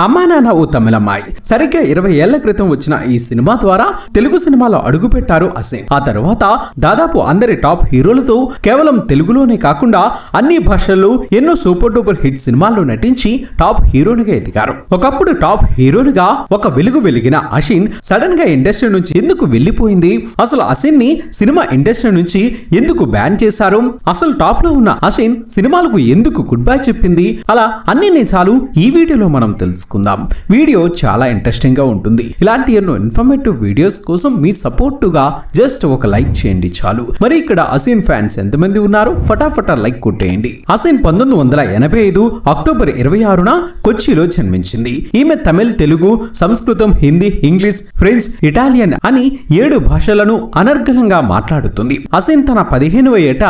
అమ్మా నాన్న ఓ తమిళమ్మాయి. సరిగ్గా ఇరవై ఏళ్ళ క్రితం వచ్చిన ఈ సినిమా ద్వారా తెలుగు సినిమాలో అడుగుపెట్టారు అసేన్ ఆ తర్వాత దాదాపు అందరి టాప్ హీరోలతో కేవలం తెలుగులోనే కాకుండా అన్ని భాషల్లో ఎన్నో సూపర్ డూపర్ హిట్ సినిమాల్లో నటించి టాప్ హీరోనిగా ఎదిగారు. ఒకప్పుడు టాప్ హీరోనిగా ఒక వెలుగు వెలిగిన అషిన్ సడన్గా ఇండస్ట్రీ నుంచి ఎందుకు వెళ్ళిపోయింది అసలు అసిన్ని సినిమా ఇండస్ట్రీ నుంచి ఎందుకు బ్యాన్ చేశారు? అసలు టాప్లో ఉన్న అషిన్ సినిమాలకు ఎందుకు గుడ్ బై చెప్పింది? అలా అన్ని నిజాలు ఈ వీడియోలో మనం తెలుసు తెలుసుకుందాం. వీడియో చాలా ఇంట్రెస్టింగ్గా ఉంటుంది. ఇలాంటి ఎన్నో ఇన్ఫర్మేటివ్ వీడియోస్ కోసం మీ సపోర్ట్గా జస్ట్ ఒక లైక్ చేయండి చాలు. మరి ఇక్కడ అసీన్ ఫ్యాన్స్ ఎంతమంది ఉన్నారు ఫటాఫటా లైక్ కొట్టేయండి. అసీన్ పంతొమ్మిది వందల ఎనభై ఐదు అక్టోబర్ ఇరవై ఆరున కొచ్చిలో జన్మించింది. ఈమె తమిళ్ తెలుగు సంస్కృతం హిందీ ఇంగ్లీష్ ఫ్రెంచ్ ఇటాలియన్ అని ఏడు భాషలను అనర్గళంగా మాట్లాడుతుంది. అసీన్ తన పదిహేనవ ఏట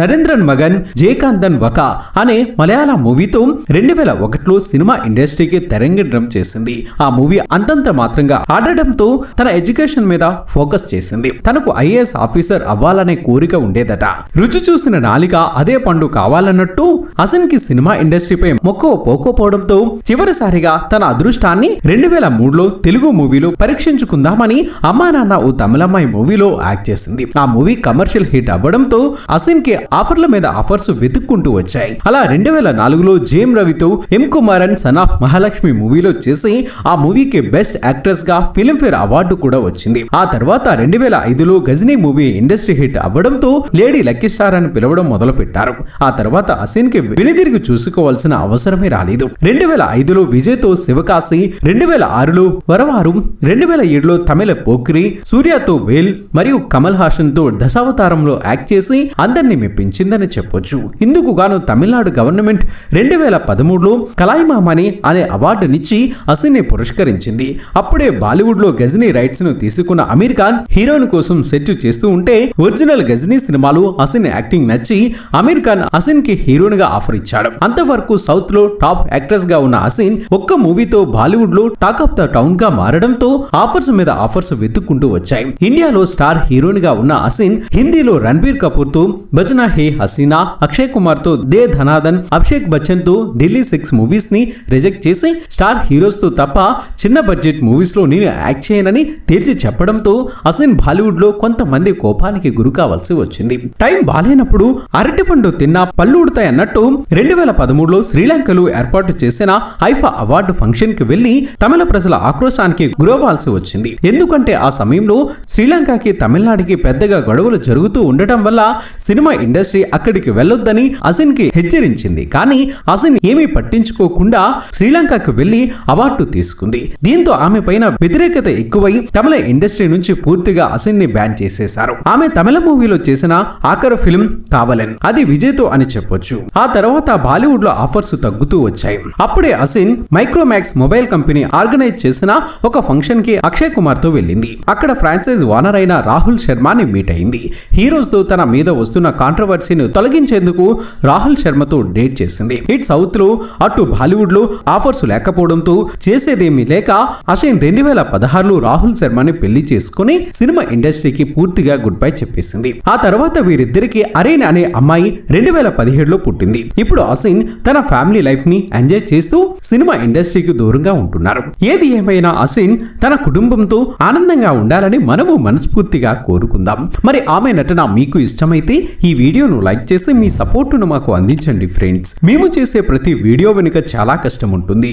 నరేంద్రన్ మగన్ జయకాంతన్ వక అనే మలయాళ మూవీతో రెండు వేల ఒకటిలో సినిమా ఇండస్ట్రీకి అరంగేట్రం చేసింది. ఆ మూవీ అంతంత మాత్రంగా ఆడడంతో తన ఎడ్యుకేషన్ మీద ఫోకస్ చేసింది. తనకు ఐఏఎస్ ఆఫీసర్ అవ్వాలనే కోరిక ఉండేదట. రుచి చూసిన నాలిక అదే పండు కావాలన్నట్టు అసన్కి సినిమా ఇండస్ట్రీపై మొక్కవ పోకపోవడంతో చివరిసారిగా తన అదృష్టాన్ని రెండు వేల మూడులో తెలుగు మూవీలో పరీక్షించుకుందామని అమ్మా నాన్న ఓ తమిళమ్మాయి మూవీలో యాక్ట్ చేసింది. ఆ మూవీ కమర్షియల్ హిట్ అవ్వడంతో అసిన్కి ఆఫర్ల మీద ఆఫర్స్ వెతుక్కుంటూ వచ్చాయి. అలా రెండు వేల నాలుగులో జేమ్ రవితో ఎం కుమారన్ సనా మహాలక్ష్మి మహాలక్ష్మి మూవీలో చేసి ఆ మూవీకి బెస్ట్ యాక్ట్రెస్గా ఫిల్మ్ఫేర్ అవార్డు కూడా వచ్చింది. ఆ తర్వాత రెండు వేల ఐదులో గజనీ మూవీ ఇండస్ట్రీ హిట్ అవ్వడంతో లేడీ లక్కీ స్టార్ అని పిలవడం మొదలు పెట్టారు ఆ తర్వాత అసిన్కి వెనుదిరిగి చూసుకోవాల్సిన అవసరమే రాలేదు. రెండు వేల ఐదులో విజయ్తో శివకాశి రెండు వేల ఆరులో వరవారు రెండు వేల ఏడులో తమిళ పోక్రి సూర్యతో వేల్ మరియు కమల్ హాసన్తో దశావతారంలో యాక్ట్ చేసి అందరినీ మెప్పించిందని చెప్పొచ్చు. ఇందుకు గాను తమిళనాడు గవర్నమెంట్ రెండు వేల పదమూడులో కలాయిమామని అనే అవార్డు అవార్డునిచ్చి అసిన్ని పురస్కరించింది. అప్పుడే బాలీవుడ్లో గజనీ రైట్స్ను తీసుకున్న అమీర్ ఖాన్ హీరోయిన్ కోసం సెర్చ్ చేస్తూ ఉంటే ఒరిజినల్ గజనీ సినిమాలు అసిన్ యాక్టింగ్ నచ్చి అమీర్ ఖాన్ అసిన్కి హీరోయిన్గా ఆఫర్ ఇచ్చాడు. అంతవరకు సౌత్లో టాప్ యాక్ట్రెస్గా ఉన్న అసిన్ ఒక్క మూవీతో బాలీవుడ్లో టాక్ ఆఫ్ ద టౌన్గా మారడంతో ఆఫర్స్ మీద ఆఫర్స్ వెతుక్కుంటూ వచ్చాయి. ఇండియాలో స్టార్ హీరోయిన్గా ఉన్న అసిన్ హిందీలో రణబీర్ కపూర్తో భజన హే హసీనా అక్షయ్ కుమార్తో దే ధనాదన్ అభిషేక్ బచ్చన్తో ఢిల్లీ సిక్స్ మూవీస్ని రిజెక్ట్ చేసి స్టార్ హీరోస్తో తప్ప చిన్న బడ్జెట్ మూవీస్లో నేను యాక్ట్ చేయనని తేల్చి చెప్పడంతో అసలు బాలీవుడ్లో కొంతమంది కోపానికి గురి కావాల్సి వచ్చింది. టైం బాలేనప్పుడు అరటిపండు తిన్నా పళ్ళు ఉడతాయన్నట్టు రెండు వేల పదమూడులో శ్రీలంకలో ఏర్పాటు చేసిన ఐఫా అవార్డు ఫంక్షన్కి వెళ్ళి తమిళ ప్రజల ఆక్రోశానికి గురవ్వాల్సి వచ్చింది. ఎందుకంటే ఆ సమయంలో శ్రీలంకకి తమిళనాడుకి పెద్దగా గొడవలు జరుగుతూ ఉండటం వల్ల సినిమా ఇండస్ట్రీ అక్కడికి వెళ్ళొద్దని అసిన్కి హెచ్చరించింది. కానీ అసిన్ ఏమీ పట్టించుకోకుండా శ్రీలంకకు వెళ్ళి అవార్డు తీసుకుంది. దీంతో ఆమె పైన వ్యతిరేకత ఎక్కువై తమిళ ఇండస్ట్రీ నుంచి పూర్తిగా అసిన్ని బ్యాన్ చేసేశారు. ఆమె తమిళ మూవీలో చేసిన ఆఖరు ఫిల్మ్ కావలన్ అది విజయ్తో అని చెప్పొచ్చు. ఆ తర్వాత బాలీవుడ్లో ఆఫర్స్ తగ్గుతూ వచ్చాయి. అప్పుడే Asin Micromax mobile company organise చేసిన ఒక ఫంక్షన్కి అక్షయ్ కుమార్తో వెళ్ళింది. అక్కడ ఫ్రాంచైజ్ ఓనర్ అయిన రాహుల్ శర్మని మీట్ అయింది. హీరోస్తో తన మీద వస్తున్న కాంట్రవర్సీని తొలగించేందుకు రాహుల్ శర్మతో డేట్ చేసింది. ఇట్ సౌత్లో అటు బాలీవుడ్లో ఆఫర్స్ లేక లేకపోవడంతో చేసేదేమీ లేక అషిన్ రెండు వేల పదహారులో రాహుల్ శర్మని పెళ్ళి చేసుకుని సినిమా ఇండస్ట్రీకి పూర్తిగా గుడ్ బై చెప్పేసింది. ఆ తర్వాత వీరిద్దరికి అరేన్ అనే అమ్మాయి రెండు వేల పదిహేడులో పుట్టింది. ఇప్పుడు అసిన్ తన ఫ్యామిలీ లైఫ్ని ఎంజాయ్ చేస్తూ సినిమా ఇండస్ట్రీకి దూరంగా ఉంటున్నారు. ఏది ఏమైనా అసిన్ తన కుటుంబంతో ఆనందంగా ఉండాలని మనము మనస్ఫూర్తిగా కోరుకుందాం. మరి ఆమె నటన మీకు ఇష్టమైతే ఈ వీడియోను లైక్ చేసి మీ సపోర్టును మాకు అందించండి ఫ్రెండ్స్. మేము చేసే ప్రతి వీడియో వెనుక చాలా కష్టం ఉంటుంది.